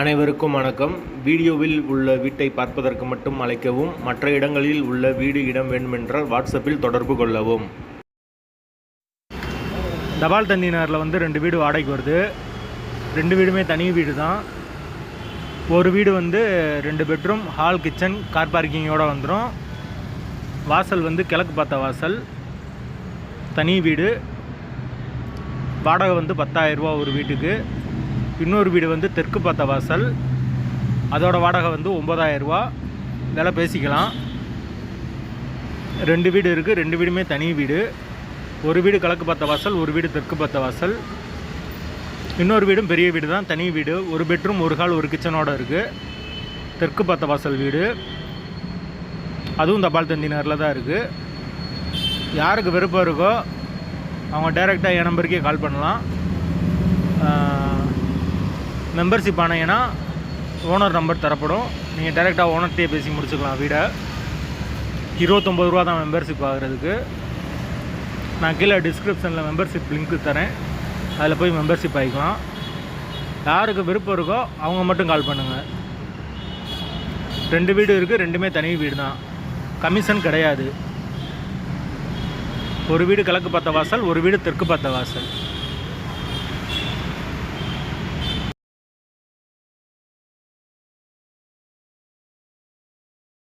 அனைவருக்கும் வணக்கம். வீடியோவில் உள்ள வீட்டை பார்ப்பதற்கு மட்டும் அழைக்கவும் மற்ற இடங்களில் உள்ள வீடு இடம் வேண்டுமென்றால் வாட்ஸ்அப்பில் தொடர்பு கொள்ளவும். தபால் தண்ணி நகரில் வந்து ரெண்டு வீடு வாடகைக்கு வருது. ரெண்டு வீடுமே தனி வீடு தான் ஒரு வீடு வந்து ரெண்டு பெட்ரூம் ஹால் கிச்சன் கார் பார்க்கிங்கோடு வந்துடும் வாசல் வந்து கிழக்கு பார்த்த வாசல். தனி வீடு. வாடகை வந்து 10000 ரூபா ஒரு வீட்டுக்கு. இன்னொரு வீடு வந்து தெற்கு பார்த்த வாசல். அதோட வாடகை வந்து 9000 ரூபா. பேசிக்கலாம். ரெண்டு வீடு இருக்குது ரெண்டு வீடுமே தனி வீடு. ஒரு வீடு கிழக்கு பார்த்த வாசல் ஒரு வீடு தெற்கு பார்த்த வாசல். இன்னொரு வீடும் பெரிய வீடு தான் தனி வீடு. ஒரு பெட்ரூம் ஒரு ஹால் ஒரு கிச்சனோட இருக்குது தெற்கு பார்த்த வாசல் வீடு. அதுவும் தபால் தந்தி நகரில் தான் இருக்குது யாருக்கு விருப்பம் இருக்கோ அவங்க டைரெக்டாக என் நம்பருக்கே கால் பண்ணலாம். மெம்பர்ஷிப் ஆனீங்கன்னா ஓனர் நம்பர் தரப்படும். நீங்கள் டைரெக்டாக ஓனர்கிட்டே பேசி முடிச்சுக்கலாம் வீடை. இருபத்தொம்பது ரூபா தான் மெம்பர்ஷிப் ஆகிறதுக்கு. நான் கீழே டிஸ்கிரிப்ஷனில் மெம்பர்ஷிப் லிங்க் தரேன். அதில் போய் மெம்பர்ஷிப் ஆகிக்கலாம் யாருக்கு விருப்பம் இருக்கோ அவங்க மட்டும் கால் பண்ணுங்கள் ரெண்டு வீடு இருக்குது ரெண்டுமே தனி வீடு தான். கமிஷன் கிடையாது. ஒரு வீடு கிழக்கு பார்த்த வாசல் ஒரு வீடு தெற்கு பார்த்த வாசல்.